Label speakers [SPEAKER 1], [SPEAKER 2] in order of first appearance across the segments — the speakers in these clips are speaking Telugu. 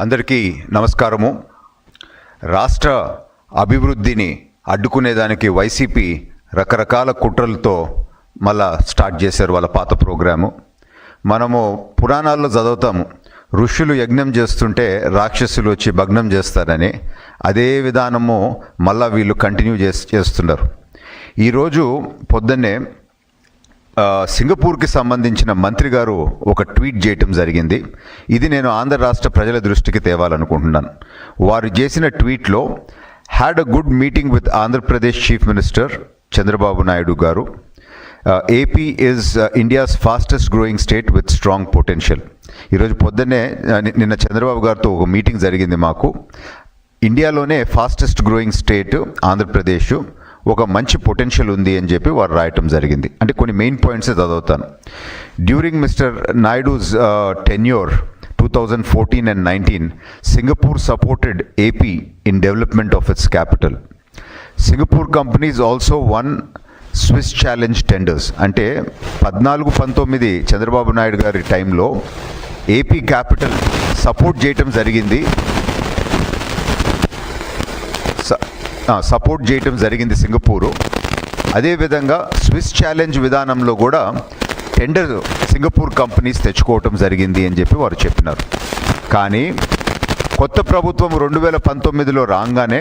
[SPEAKER 1] అందరికీ నమస్కారము. రాష్ట్ర అభివృద్ధిని అడ్డుకునేదానికి వైసీపీ రకరకాల కుట్రలతో మళ్ళా స్టార్ట్ చేశారు వాళ్ళ పాత ప్రోగ్రాము. మనము పురాణాల్లో చదువుతాము ఋషులు యజ్ఞం చేస్తుంటే రాక్షసులు వచ్చి భగ్నం చేస్తారని. అదే విధానము మళ్ళా వీళ్ళు కంటిన్యూ చేస్తున్నారు. ఈరోజు పొద్దున్నే సింగపూర్కి సంబంధించిన మంత్రి గారు ఒక ట్వీట్ చేయటం జరిగింది. ఇది నేను ఆంధ్ర రాష్ట్ర ప్రజల దృష్టికి తేవాలనుకుంటున్నాను. వారు చేసిన ట్వీట్లో had a good meeting with Andhra Pradesh chief minister Chandrababu Naidu గారు. AP is India's fastest growing state with strong potential ఈరోజు పొద్దున్నే నిన్న చంద్రబాబు గారితో ఒక మీటింగ్ జరిగింది మాకు. ఇండియాలోనే ఫాస్టెస్ట్ గ్రోయింగ్ స్టేట్ ఆంధ్రప్రదేశ్ ఒక మంచి పొటెన్షియల్ ఉంది అని చెప్పి వారు రాయటం జరిగింది. అంటే కొన్ని మెయిన్ పాయింట్స్ చదువుతాను. During mister Naidu's tenure two thousand fourteen and nineteen Singapore supported AP in development of its capital Singapore companies also won Swiss challenge tenders అంటే పద్నాలుగు పంతొమ్మిది చంద్రబాబు నాయుడు గారి టైంలో ఏపీ క్యాపిటల్ సపోర్ట్ చేయటం జరిగింది స- ఆ, సపోర్ట్ చేయటం జరిగింది సింగపూరు. అదేవిధంగా స్విస్ ఛాలెంజ్ విధానంలో కూడా టెండర్ సింగపూర్ కంపెనీస్ తెచ్చుకోవటం జరిగింది అని చెప్పి వారు చెప్పినారు. కానీ కొత్త ప్రభుత్వం రెండు వేల పంతొమ్మిదిలో రాగానే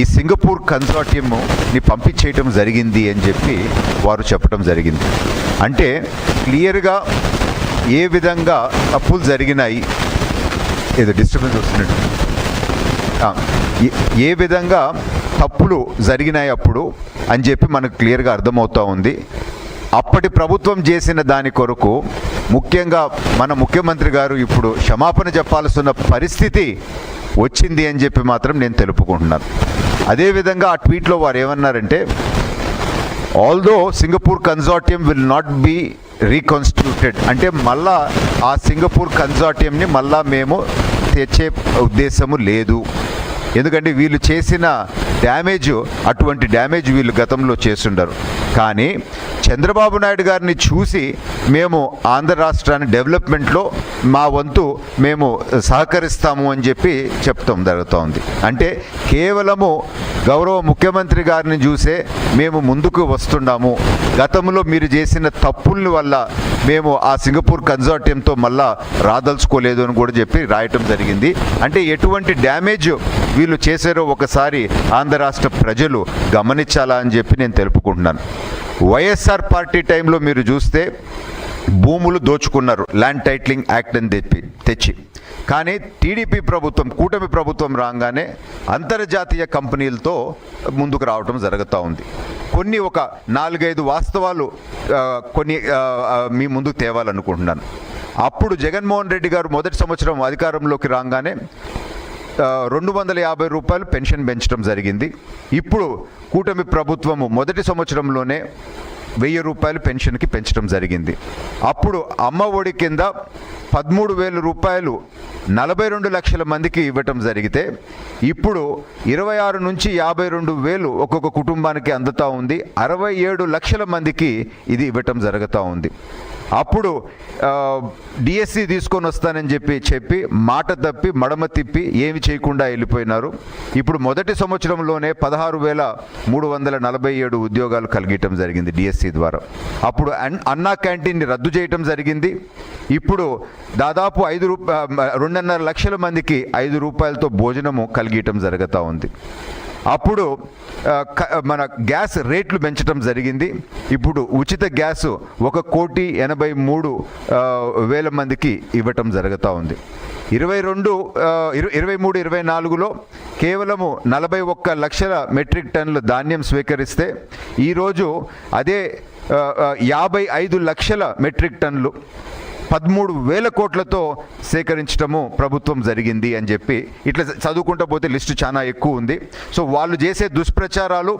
[SPEAKER 1] ఈ సింగపూర్ కన్సార్టియంని పంపించేయటం జరిగింది అని చెప్పి వారు చెప్పడం జరిగింది. అంటే క్లియర్గా ఏ విధంగా తప్పులు జరిగినాయి ఏదో డిస్టర్బెన్స్ వస్తున్నట్టు. ఏ- విధంగా తప్పులు జరిగినాయి అప్పుడు అని చెప్పి మనకు క్లియర్గా అర్థమవుతూ ఉంది. అప్పటి ప్రభుత్వం చేసిన దాని కొరకు ముఖ్యంగా మన ముఖ్యమంత్రి గారు ఇప్పుడు క్షమాపణ చెప్పాల్సిన పరిస్థితి వచ్చింది అని చెప్పి మాత్రం నేను తెలుపుకుంటున్నాను. అదేవిధంగా ఆ ట్వీట్లో వారు ఏమన్నారంటే also Singapore consortium will not be reconstituted అంటే మళ్ళా ఆ సింగపూర్ కన్సార్టియంని మళ్ళా మేము తెచ్చే ఉద్దేశము లేదు. ఎందుకంటే వీళ్ళు చేసిన డ్యామేజ్ అటువంటి డ్యామేజ్ వీళ్ళు గతంలో చేస్తుండరు. కానీ చంద్రబాబు నాయుడు గారిని చూసి మేము ఆంధ్ర రాష్ట్రాన్ని డెవలప్మెంట్లో మా వంతు మేము సహకరిస్తాము అని చెప్పి చెప్తాం జరుగుతోంది. అంటే కేవలము గౌరవ ముఖ్యమంత్రి గారిని చూసే మేము ముందుకు వస్తున్నాము గతంలో మీరు చేసిన తప్పుల వల్ల మేము ఆ సింగపూర్ కన్సార్టియంతో మళ్ళా రాదలుచుకోలేదు అని కూడా చెప్పి రాయటం జరిగింది. అంటే ఎటువంటి డ్యామేజ్ వీళ్ళు చేశారో ఒకసారి ఆంధ్ర రాష్ట్ర ప్రజలు గమనించాలా అని చెప్పి నేను తెలుపుకుంటున్నాను. వైఎస్ఆర్ పార్టీ టైంలో మీరు చూస్తే భూములు దోచుకున్నారు ల్యాండ్ టైటిలింగ్ యాక్ట్ అని తెప్పి తెచ్చి. కానీ టీడీపీ ప్రభుత్వం కూటమి ప్రభుత్వం రాగానే అంతర్జాతీయ కంపెనీలతో ముందుకు రావడం జరుగుతూ ఉంది. కొన్ని ఒక నాలుగైదు వాస్తవాలు కొన్ని మీ ముందుకు తేవాలనుకుంటున్నాను. అప్పుడు జగన్మోహన్ రెడ్డి గారు మొదటి సంవత్సరం అధికారంలోకి రాగానే రెండు వందల యాభై రూపాయలు పెన్షన్ పెంచడం జరిగింది. ఇప్పుడు కూటమి ప్రభుత్వము మొదటి సంవత్సరంలోనే వెయ్యి రూపాయలు పెన్షన్కి పెంచడం జరిగింది. అప్పుడు అమ్మ ఒడి కింద పదమూడు వేల రూపాయలు నలభై రెండు లక్షల మందికి ఇవ్వటం జరిగితే ఇప్పుడు ఇరవై ఆరు నుంచి యాభై రెండు వేలు ఒక్కొక్క కుటుంబానికి అందుతూ ఉంది. అరవై ఏడు లక్షల మందికి ఇది ఇవ్వటం జరుగుతూ ఉంది. అప్పుడు డిఎస్సి తీసుకొని వస్తానని చెప్పి చెప్పి మాట తప్పి మడమ తిప్పి ఏమి చేయకుండా వెళ్ళిపోయినారు. ఇప్పుడు మొదటి సంవత్సరంలోనే పదహారు వేల మూడు వందల నలభై ఏడు ఉద్యోగాలు కలిగటం జరిగింది డిఎస్సి ద్వారా. అప్పుడు అన్- అన్నా క్యాంటీన్ని రద్దు చేయటం జరిగింది. ఇప్పుడు దాదాపు ఐదు రూపా రెండున్నర లక్షల మందికి ఐదు రూపాయలతో భోజనము కలిగటం జరుగుతూ ఉంది. అప్పుడు మన గ్యాస్ రేట్లు పెంచడం జరిగింది. ఇప్పుడు ఉచిత గ్యాస్ ఒక కోటి ఎనభై మూడు వేల మందికి ఇవ్వటం జరుగుతూ ఉంది. ఇరవై రెండు ఇరవై మూడు ఇరవై నాలుగులో కేవలము నలభై ఒక్క లక్షల మెట్రిక్ టన్నుల ధాన్యం స్వీకరిస్తే ఈరోజు అదే యాభై ఐదు లక్షల మెట్రిక్ టన్నులు పదమూడు వేల కోట్లతో సేకరించడము ప్రభుత్వం జరిగింది అని చెప్పి ఇట్లా చదువుకుంటూ పోతే లిస్టు చాలా ఎక్కువ ఉంది. సో వాళ్ళు చేసే దుష్ప్రచారాలు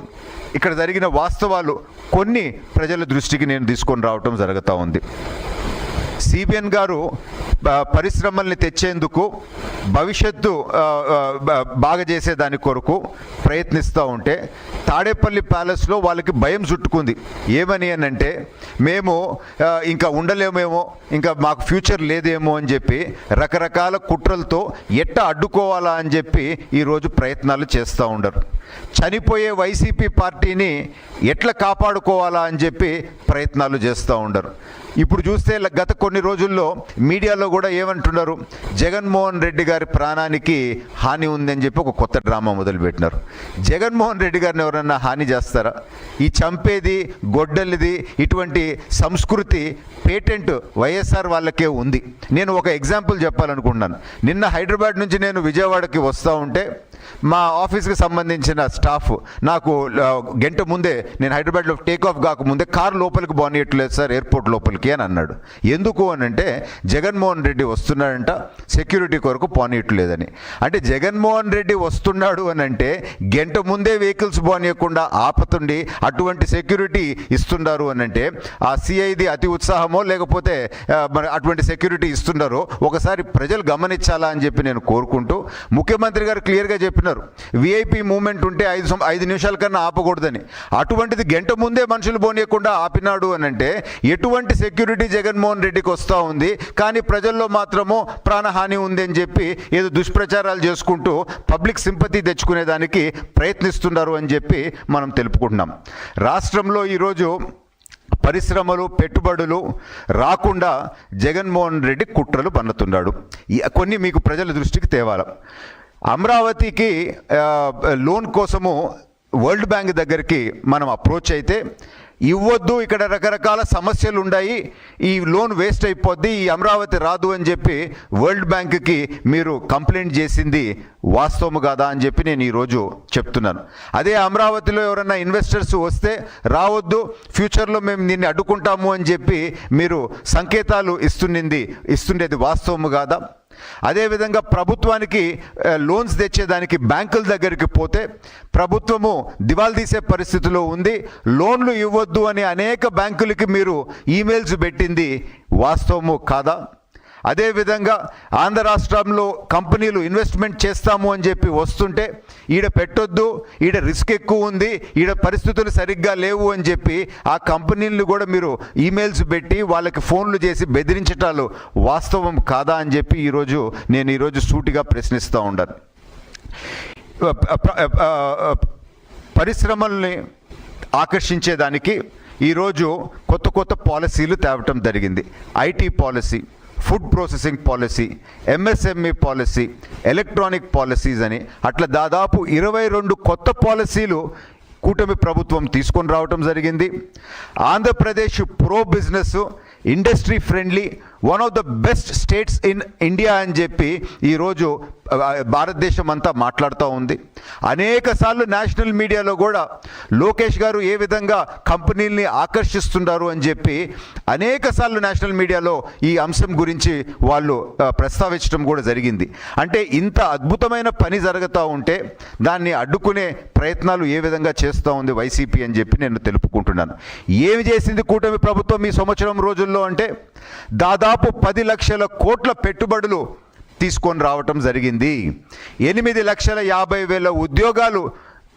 [SPEAKER 1] ఇక్కడ జరిగిన వాస్తవాలు కొన్ని ప్రజల దృష్టికి నేను తీసుకొని రావటం జరుగుతూ ఉంది. సిబిఎన్ గారు పరిశ్రమల్ని తెచ్చేందుకు భవిష్యత్తు బాగా చేసే దాని కొరకు ప్రయత్నిస్తూ ఉంటే తాడేపల్లి ప్యాలెస్లో వాళ్ళకి భయం చుట్టుకుంది. ఏమని అంటే మేము ఇంకా ఉండలేమేమో ఇంకా మాకు ఫ్యూచర్ లేదేమో అని చెప్పి రకరకాల కుట్రలతో ఎట్ట అడ్డుకోవాలా అని చెప్పి ఈరోజు ప్రయత్నాలు చేస్తూ ఉండరు. చనిపోయే వైసీపీ పార్టీని ఎట్లా కాపాడుకోవాలా అని చెప్పి ప్రయత్నాలు చేస్తూ ఉండరు. ఇప్పుడు చూస్తే గత కొన్ని రోజుల్లో మీడియాలో కూడా ఏమంటున్నారు? జగన్మోహన్ రెడ్డి గారి ప్రాణానికి హాని ఉందని చెప్పి ఒక కొత్త డ్రామా మొదలుపెట్టినారు. జగన్మోహన్ రెడ్డి గారిని ఎవరన్నా హాని చేస్తారా? ఈ చంపేది గొడ్డలిది ఇటువంటి సంస్కృతి పేటెంట్ వైఎస్ఆర్ వాళ్ళకే ఉంది. నేను ఒక ఎగ్జాంపుల్ చెప్పాలనుకుంటున్నాను. నిన్న హైదరాబాద్ నుంచి నేను విజయవాడకి వస్తూ ఉంటే మా ఆఫీస్కి సంబంధించిన స్టాఫ్ నాకు గంట ముందే నేను హైదరాబాద్లో టేక్ ఆఫ్ కాకముందే కార్ లోపలికి బానియట్లేదు సార్ ఎయిర్పోర్ట్ లోపలికి అని అన్నాడు. ఎందుకు అని అంటే జగన్మోహన్ రెడ్డి వస్తున్నాడంట సెక్యూరిటీ కొరకు పోనీయట్లేదని. అంటే జగన్మోహన్ రెడ్డి వస్తున్నాడు అని అంటే గంట ముందే వెహికల్స్ పోనీయకుండా ఆపతుండి అటువంటి సెక్యూరిటీ ఇస్తున్నారు అని అంటే ఆ సిఐది అతి ఉత్సాహమో లేకపోతే మరి అటువంటి సెక్యూరిటీ ఇస్తున్నారో ఒకసారి ప్రజలు గమనించాలా అని చెప్పి నేను కోరుకుంటూ ముఖ్యమంత్రి గారు క్లియర్గా చెప్పినారు. విఐపి మూమెంట్ ఉంటే ఐదు ఐదు నిమిషాల కన్నా ఆపకూడదని. అటువంటిది గంట ముందే మనుషులు పోనీయకుండా ఆపినాడు అని అంటే ఎటువంటి సెక్యూరిటీ జగన్మోహన్ రెడ్డికి వస్తూ ఉంది కానీ ప్రజల్లో మాత్రము ప్రాణహాని ఉంది అని చెప్పి ఏదో దుష్ప్రచారాలు చేసుకుంటూ పబ్లిక్ సింపతి తెచ్చుకునేదానికి ప్రయత్నిస్తున్నారు అని చెప్పి మనం తెలుపుకుంటున్నాం. రాష్ట్రంలో ఈరోజు పరిశ్రమలు పెట్టుబడులు రాకుండా జగన్మోహన్ రెడ్డి కుట్రలు పన్నుతున్నాడు. ఈ- కొన్ని మీకు ప్రజల దృష్టికి తేవాలి. అమరావతికి లోన్ కోసము వరల్డ్ బ్యాంక్ దగ్గరికి మనం అప్రోచ్ అయితే ఇవ్వద్దు ఇక్కడ రకరకాల సమస్యలు ఉన్నాయి ఈ లోన్ వేస్ట్ అయిపోద్ది ఈ అమరావతి రాదు అని చెప్పి వరల్డ్ బ్యాంక్కి మీరు కంప్లైంట్ చేసింది వాస్తవము కాదా అని చెప్పి నేను ఈరోజు చెప్తున్నాను. అదే అమరావతిలో ఎవరైనా ఇన్వెస్టర్స్ వస్తే రావద్దు ఫ్యూచర్లో మేము దీన్ని అడ్డుకుంటాము అని చెప్పి మీరు సంకేతాలు ఇస్తుండింది ఇస్తుండేది వాస్తవము కాదా? అదేవిధంగా ప్రభుత్వానికి లోన్స్ తెచ్చేదానికి బ్యాంకుల దగ్గరికి పోతే ప్రభుత్వము దివాల్ తీసే పరిస్థితిలో ఉంది. లోన్లు ఇవ్వద్దు అని అనేక బ్యాంకులకి మీరు ఈమెయిల్స్ పెట్టింది వాస్తవము కాదా? అదేవిధంగా ఆంధ్ర రాష్ట్రంలో కంపెనీలు ఇన్వెస్ట్మెంట్ చేస్తాము అని చెప్పి వస్తుంటే ఈడ పెట్టొద్దు ఈడ రిస్క్ ఎక్కువ ఉంది ఈడ పరిస్థితులు సరిగ్గా లేవు అని చెప్పి ఆ కంపెనీలను కూడా మీరు ఈమెయిల్స్ పెట్టి వాళ్ళకి ఫోన్లు చేసి బెదిరించటాలు వాస్తవం కాదా అని చెప్పి ఈరోజు నేను ఈరోజు సూటిగా ప్రశ్నిస్తూ ఉండాను. పరిశ్రమల్ని ఆకర్షించేదానికి ఈరోజు కొత్త కొత్త పాలసీలు తేవటం జరిగింది. IT policy. Food processing policy MSME policy electronic policies అని. అట్లా దాదాపు ఇరవై రెండు కొత్త పాలసీలు కూటమి ప్రభుత్వం తీసుకొని రావటం జరిగింది. Andhra Pradesh pro business industry friendly one of the best states in India అని చెప్పి ఈరోజు భారతదేశం అంతా మాట్లాడుతూ ఉంది. అనేక సార్లు నేషనల్ మీడియాలో కూడా లోకేష్ గారు ఏ విధంగా కంపెనీల్ని ఆకర్షిస్తున్నారు అని చెప్పి అనేక సార్లు నేషనల్ మీడియాలో ఈ అంశం గురించి వాళ్ళు ప్రస్తావించడం కూడా జరిగింది. అంటే ఇంత అద్భుతమైన పని జరుగుతూ ఉంటే దాన్ని అడ్డుకునే ప్రయత్నాలు ఏ విధంగా చేస్తూ ఉంది వైసీపీ అని చెప్పి నేను తెలుపుకుంటున్నాను. ఏమి చేసింది కూటమి ప్రభుత్వం ఈ సంవత్సరం రోజుల్లో అంటే దాదాపు పది లక్షల కోట్ల పెట్టుబడులు తీసుకొని రావటం జరిగింది. ఎనిమిది లక్షల యాభై వేల ఉద్యోగాలు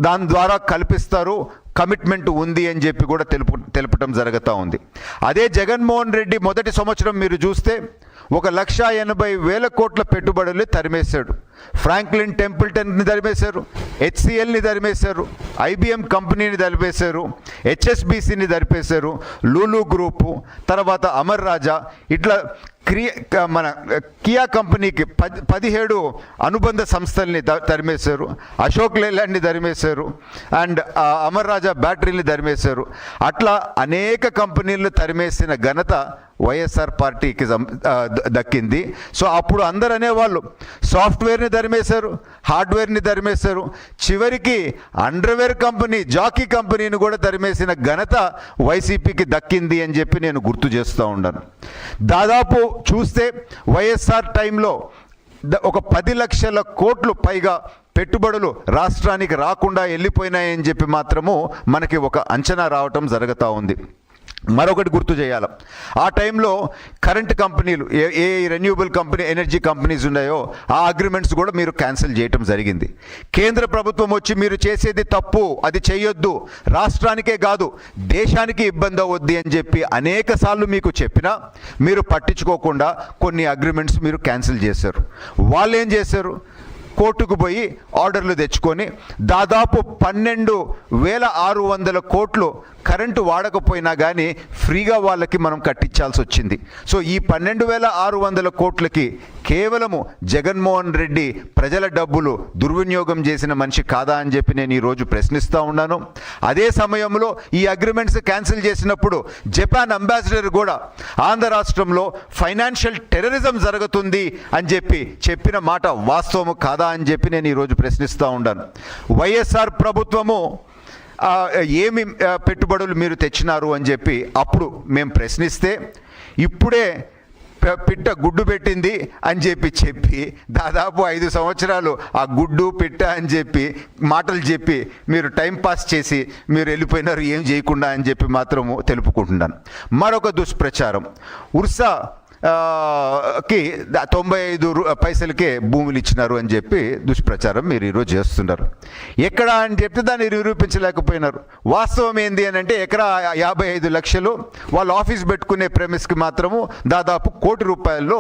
[SPEAKER 1] దాని ద్వారా కల్పిస్తారు. కమిట్మెంట్ ఉంది అని చెప్పి కూడా తెలుపు తెలపటం జరుగుతూ ఉంది. అదే జగన్మోహన్ రెడ్డి మొదటి సంవత్సరం మీరు చూస్తే ఒక లక్ష ఎనభై వేల కోట్ల పెట్టుబడులు తరిమేశాడు. ఫ్రాంక్లిన్ టెంపుల్టన్ని తరిమేశారు. హెచ్సిఎల్ని తరిమేశారు. ఐబిఎం కంపెనీని తరిపేశారు హెచ్ఎస్బిసిని తరిపేశారు లూలు గ్రూపు తర్వాత అమర్ రాజా ఇట్లా క్రియ మన కియా కంపెనీకి పది పదిహేడు అనుబంధ సంస్థల్ని తరిమేశారు. అశోక్ లేలాండ్ని తరిమేశారు. అండ్ అమర్ రాజా బ్యాటరీని తరిమేశారు. అట్లా అనేక కంపెనీలను తరిమేసిన ఘనత వైఎస్ఆర్ పార్టీకి దక్కింది. సో అప్పుడు అందరు అనేవాళ్ళు సాఫ్ట్వేర్ని ధరిమేశారు హార్డ్వేర్ని ధరిమేశారు. చివరికి అండర్వేర్ కంపెనీ జాకీ కంపెనీని కూడా ధరిమేసిన ఘనత వైసీపీకి దక్కింది అని చెప్పి నేను గుర్తు చేస్తూ ఉన్నాను. దాదాపు చూస్తే వైఎస్ఆర్ టైంలో ఒక పది లక్షల కోట్లు పైగా పెట్టుబడులు రాష్ట్రానికి రాకుండా వెళ్ళిపోయినాయని చెప్పి మాత్రము మనకి ఒక అంచనా రావటం జరుగుతూ ఉంది. మరొకటి గుర్తు చేయాలి. ఆ టైంలో కరెంట్ కంపెనీలు ఏ ఏ రెన్యూబుల్ కంపెనీ ఎనర్జీ కంపెనీస్ ఉన్నాయో ఆ అగ్రిమెంట్స్ కూడా మీరు క్యాన్సిల్ చేయటం జరిగింది. కేంద్ర ప్రభుత్వం వచ్చి మీరు చేసేది తప్పు అది చేయొద్దు రాష్ట్రానికే కాదు దేశానికి ఇబ్బంది అవ్వద్ది అని చెప్పి అనేక మీకు చెప్పినా మీరు పట్టించుకోకుండా కొన్ని అగ్రిమెంట్స్ మీరు క్యాన్సిల్ చేశారు. వాళ్ళు ఏం చేశారు? కోర్టుకు పోయి ఆర్డర్లు తెచ్చుకొని దాదాపు పన్నెండు వేల ఆరు వందల కోట్లు కరెంటు వాడకపోయినా కానీ ఫ్రీగా వాళ్ళకి మనం కట్టించాల్సి వచ్చింది. సో ఈ పన్నెండు వేల ఆరు వందల కోట్లకి కేవలము జగన్మోహన్ రెడ్డి ప్రజల డబ్బులు దుర్వినియోగం చేసిన మనిషి కాదా అని చెప్పి నేను ఈరోజు ప్రశ్నిస్తూ ఉన్నాను. అదే సమయంలో ఈ అగ్రిమెంట్స్ క్యాన్సిల్ చేసినప్పుడు జపాన్ అంబాసిడర్ కూడా ఆంధ్ర రాష్ట్రంలో ఫైనాన్షియల్ టెర్రరిజం జరుగుతుంది అని చెప్పి చెప్పిన మాట వాస్తవము కాదా అని చెప్పి నేను ఈరోజు ప్రశ్నిస్తూ ఉన్నాను. వైఎస్ఆర్ ప్రభుత్వము ఏమి పెట్టుబడులు మీరు తెచ్చినారు అని చెప్పి అప్పుడు మేము ప్రశ్నిస్తే ఇప్పుడే పిట్ట గుడ్డు పెట్టింది అని చెప్పి చెప్పి దాదాపు ఐదు సంవత్సరాలు ఆ గుడ్డు పిట్ట అని చెప్పి మాటలు చెప్పి మీరు టైం పాస్ చేసి మీరు వెళ్ళిపోయినారు ఏం చేయకుండా అని చెప్పి మాత్రము తెలుపుకుంటున్నాను. మరొక దుష్ప్రచారం. ఉర్సా కి తొంభై ఐదు పైసలకే భూములు ఇచ్చినారు అని చెప్పి దుష్ప్రచారం మీరు ఈరోజు చేస్తున్నారు. ఎక్కడ అని చెప్తే దాన్ని నిరూపించలేకపోయినారు. వాస్తవం ఏంది అని అంటే ఎకరా యాభై ఐదు లక్షలు వాళ్ళు ఆఫీస్ పెట్టుకునే ప్రెమిస్కి మాత్రము దాదాపు కోటి రూపాయల్లో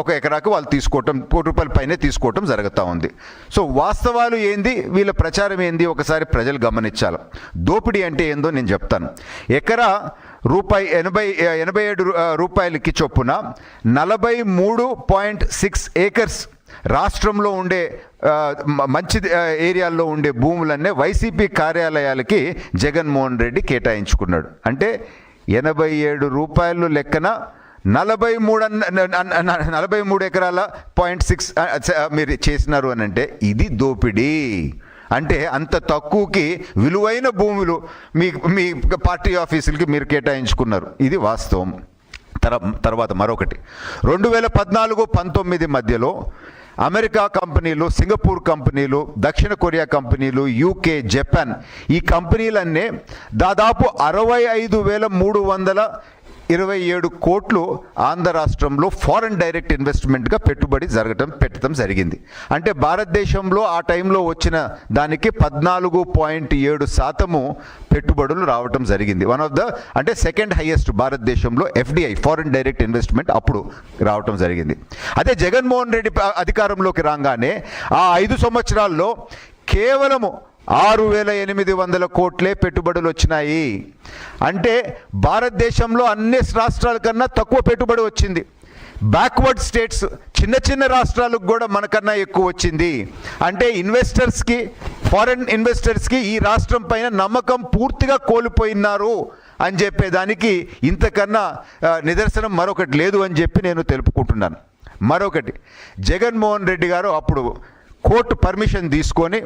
[SPEAKER 1] ఒక ఎకరాకు వాళ్ళు తీసుకోవటం కోటి రూపాయల పైనే తీసుకోవటం జరుగుతూ ఉంది. సో వాస్తవాలు ఏంది వీళ్ళ ప్రచారం ఏంది ఒకసారి ప్రజలు గమనించాలి. దోపిడీ అంటే ఏందో నేను చెప్తాను. ఎకరా రూపాయి ఎనభై ఎనభై ఏడు రూపాయలకి చొప్పున నలభై మూడు పాయింట్ సిక్స్ ఏకర్స్ రాష్ట్రంలో ఉండే మంచి ఏరియాల్లో ఉండే భూములన్నీ వైసీపీ కార్యాలయాలకి జగన్మోహన్ రెడ్డి కేటాయించుకున్నాడు. అంటే ఎనభై ఏడు రూపాయలు లెక్కన నలభై మూడు అన్న- నలభై మూడు ఎకరాల పాయింట్ సిక్స్ మీరు చేసినారు అని అంటే ఇది దోపిడీ. అంటే అంత తక్కువకి విలువైన భూములు మీ మీ పార్టీ ఆఫీసులకి మీరు కేటాయించుకున్నారు. ఇది వాస్తవం. తర తర్వాత మరొకటి. రెండు వేల పద్నాలుగు పంతొమ్మిది మధ్యలో అమెరికా కంపెనీలు సింగపూర్ కంపెనీలు దక్షిణ కొరియా కంపెనీలు యూకే జపాన్ ఈ కంపెనీలన్నీ దాదాపు అరవై ఐదు వేల మూడు వందల ఇరవై ఏడు కోట్లు ఆంధ్ర రాష్ట్రంలో ఫారెన్ డైరెక్ట్ ఇన్వెస్ట్మెంట్గా పెట్టుబడి జరగటం పెట్టడం జరిగింది. అంటే భారతదేశంలో ఆ టైంలో వచ్చిన దానికి పద్నాలుగు పాయింట్ ఏడు శాతము పెట్టుబడులు రావటం జరిగింది. వన్ ఆఫ్ ద అంటే సెకండ్ హైయెస్ట్ భారతదేశంలో ఎఫ్డిఐ ఫారెన్ డైరెక్ట్ ఇన్వెస్ట్మెంట్ అప్పుడు రావటం జరిగింది. అదే జగన్మోహన్ రెడ్డి అధికారంలోకి రాగానే ఆ ఐదు సంవత్సరాల్లో కేవలము ఆరు వేల ఎనిమిది వందల కోట్లే పెట్టుబడులు వచ్చినాయి. అంటే భారతదేశంలో అన్ని రాష్ట్రాల కన్నా తక్కువ పెట్టుబడి వచ్చింది. బ్యాక్వర్డ్ స్టేట్స్ చిన్న చిన్న రాష్ట్రాలకు కూడా మనకన్నా ఎక్కువ వచ్చింది. అంటే ఇన్వెస్టర్స్కి ఫారెన్ ఇన్వెస్టర్స్కి ఈ రాష్ట్రం పైన నమ్మకం పూర్తిగా కోల్పోయినారు అని చెప్పేదానికి ఇంతకన్నా నిదర్శనం మరొకటి లేదు అని చెప్పి నేను తెలుపుకుంటున్నాను. మరొకటి జగన్మోహన్ రెడ్డి గారు అప్పుడు కోర్టు పర్మిషన్ తీసుకొని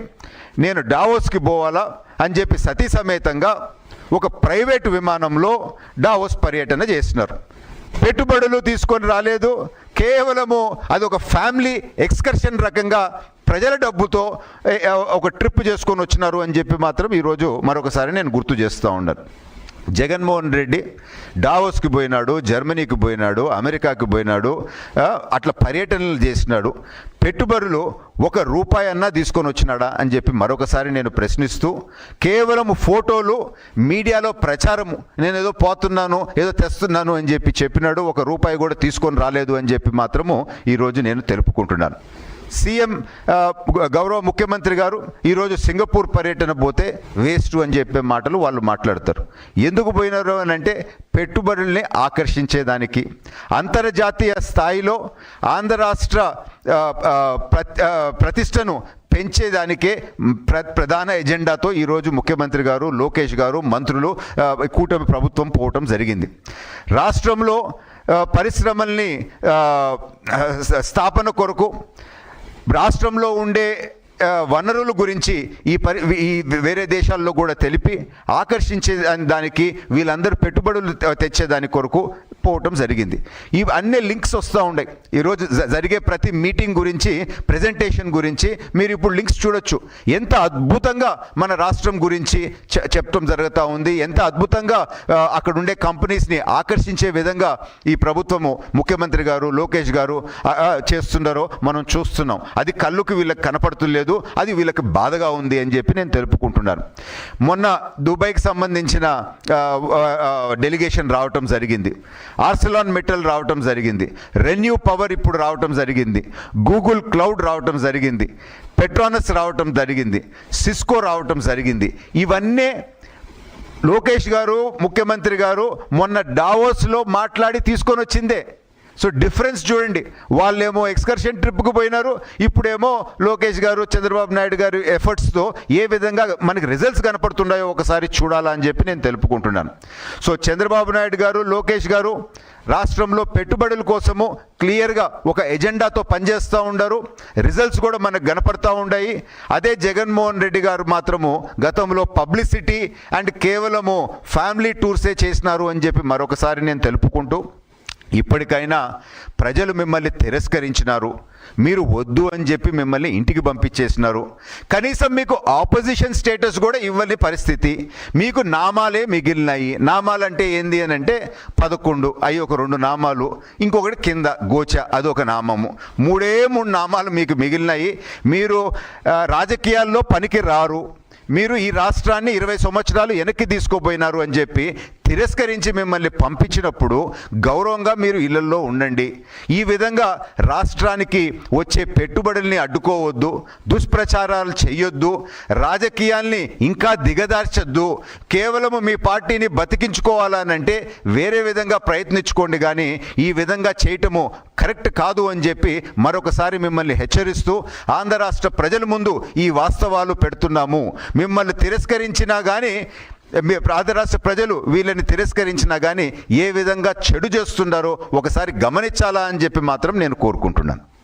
[SPEAKER 1] నేను డావోస్కి పోవాలా అని చెప్పి సతీ సమేతంగా ఒక ప్రైవేటు విమానంలో డావోస్ పర్యటన చేసినారు పెట్టుబడులు తీసుకొని రాలేదు. కేవలము అది ఒక ఫ్యామిలీ ఎక్స్కర్షన్ రకంగా ప్రజల డబ్బుతో ఒక ట్రిప్ చేసుకొని వచ్చినారు అని చెప్పి మాత్రం ఈరోజు మరొకసారి నేను గుర్తు చేస్తూ ఉన్నాను. జగన్మోహన్ రెడ్డి డావోస్కి పోయినాడు జర్మనీకి పోయినాడు అమెరికాకి పోయినాడు అట్లా పర్యటనలు చేసినాడు. పెట్టుబడులు ఒక రూపాయి అన్నా తీసుకొని వచ్చినాడా అని చెప్పి మరొకసారి నేను ప్రశ్నిస్తూ కేవలం ఫోటోలు మీడియాలో ప్రచారము నేను ఏదో పోతున్నాను ఏదో తెస్తున్నాను అని చెప్పి చెప్పినాడు ఒక రూపాయి కూడా తీసుకొని రాలేదు అని చెప్పి మాత్రము ఈరోజు నేను తెలుపుకుంటున్నాను. సీఎం గౌరవ ముఖ్యమంత్రి గారు ఈరోజు సింగపూర్ పర్యటన పోతే వేస్ట్ అని చెప్పే మాటలు వాళ్ళు మాట్లాడతారు. ఎందుకు పోయినారు అని అంటే పెట్టుబడుల్ని ఆకర్షించేదానికి. అంతర్జాతీయ స్థాయిలో ఆంధ్ర రాష్ట్ర ప్రతి- ప్రతిష్టను పెంచేదానికే ప్ర ప్రధాన ఎజెండాతో ఈరోజు ముఖ్యమంత్రి గారు లోకేష్ గారు మంత్రులు కూటమి ప్రభుత్వం పోవటం జరిగింది. రాష్ట్రంలో పరిశ్రమల్ని స్థాపన కొరకు రాష్ట్రంలో ఉండే వనరుల గురించి ఈ పరి ఈ వేరే దేశాల్లో కూడా తెలిపి ఆకర్షించే దాని- దానికి వీళ్ళందరూ పెట్టుబడులు తెచ్చేదాని కొరకు అయిపోవటం జరిగింది. ఈ అన్ని లింక్స్ వస్తూ ఉన్నాయి ఈరోజు జ- జరిగే ప్రతి మీటింగ్ గురించి ప్రజెంటేషన్ గురించి మీరు ఇప్పుడు లింక్స్ చూడొచ్చు. ఎంత అద్భుతంగా మన రాష్ట్రం గురించి చె- జరుగుతూ ఉంది. ఎంత అద్భుతంగా అక్కడ ఉండే కంపెనీస్ని ఆకర్షించే విధంగా ఈ ప్రభుత్వము ముఖ్యమంత్రి గారు లోకేష్ గారు చేస్తున్నారో మనం చూస్తున్నాం. అది కళ్ళుకి వీళ్ళకి కనపడుతులేదు. అది వీళ్ళకి బాధగా ఉంది అని చెప్పి నేను తెలుపుకుంటున్నాను. మొన్న దుబాయ్కి సంబంధించిన డెలిగేషన్ రావటం జరిగింది. ఆర్సిలాన్ మెటల్ రావటం జరిగింది. రెన్యూ పవర్ ఇప్పుడు రావటం జరిగింది. గూగుల్ క్లౌడ్ రావటం జరిగింది. పెట్రానస్ రావటం జరిగింది. సిస్కో రావటం జరిగింది. ఇవన్నీ లోకేష్ గారు ముఖ్యమంత్రి గారు మొన్న డావోస్లో మాట్లాడి తీసుకొని వచ్చిందే సో డిఫరెన్స్ చూడండి. వాళ్ళేమో ఎక్స్కర్షన్ ట్రిప్కి పోయినారు. ఇప్పుడేమో లోకేష్ గారు చంద్రబాబు నాయుడు గారు ఎఫర్ట్స్తో ఏ విధంగా మనకి రిజల్ట్స్ కనపడుతున్నాయో ఒకసారి చూడాలా అని చెప్పి నేను తెలుపుకుంటున్నాను. సో చంద్రబాబు నాయుడు గారు లోకేష్ గారు రాష్ట్రంలో పెట్టుబడుల కోసము క్లియర్గా ఒక ఎజెండాతో పనిచేస్తూ ఉండరు. రిజల్ట్స్ కూడా మనకు కనపడతా ఉన్నాయి అదే జగన్మోహన్ రెడ్డి గారు మాత్రము గతంలో పబ్లిసిటీ అండ్ కేవలము ఫ్యామిలీ టూర్సే చేసినారు అని చెప్పి మరొకసారి నేను తెలుపుకుంటూ ఇప్పటికైనా ప్రజలు మిమ్మల్ని తిరస్కరించినారు. మీరు వద్దు అని చెప్పి మిమ్మల్ని ఇంటికి పంపించేసినారు. కనీసం మీకు ఆపోజిషన్ స్టేటస్ కూడా ఇవ్వని పరిస్థితి. మీకు నామాలే మిగిలినాయి. నామాలంటే ఏంది అని అంటే పదకొండు అవి ఒక రెండు నామాలు ఇంకొకటి కింద గోచ అదొక నామము. మూడే మూడు నామాలు మీకు మిగిలినాయి. మీరు రాజకీయాల్లో పనికి రారు. మీరు ఈ రాష్ట్రాన్ని ఇరవై సంవత్సరాలు వెనక్కి తీసుకుపోయినారు అని చెప్పి తిరస్కరించి మిమ్మల్ని పంపించినప్పుడు గౌరవంగా మీరు ఇళ్ళలో ఉండండి. ఈ విధంగా రాష్ట్రానికి వచ్చే పెట్టుబడుల్ని అడ్డుకోవద్దు దుష్ప్రచారాలు చేయొద్దు రాజకీయాల్ని ఇంకా దిగదార్చొద్దు. కేవలము మీ పార్టీని బతికించుకోవాలనంటే వేరే విధంగా ప్రయత్నించుకోండి కానీ ఈ విధంగా చేయటము కరెక్ట్ కాదు అని చెప్పి మరొకసారి మిమ్మల్ని హెచ్చరిస్తూ ఆంధ్ర రాష్ట్ర ప్రజల ముందు ఈ వాస్తవాలు పెడుతున్నాము. మిమ్మల్ని తిరస్కరించినా కానీ రాష్ట్ర ప్రజలు వీళ్ళని తిరస్కరించినా కానీ ఏ విధంగా చెడు చేస్తున్నారో ఒకసారి గమనించాలా అని చెప్పి మాత్రం నేను కోరుకుంటున్నాను.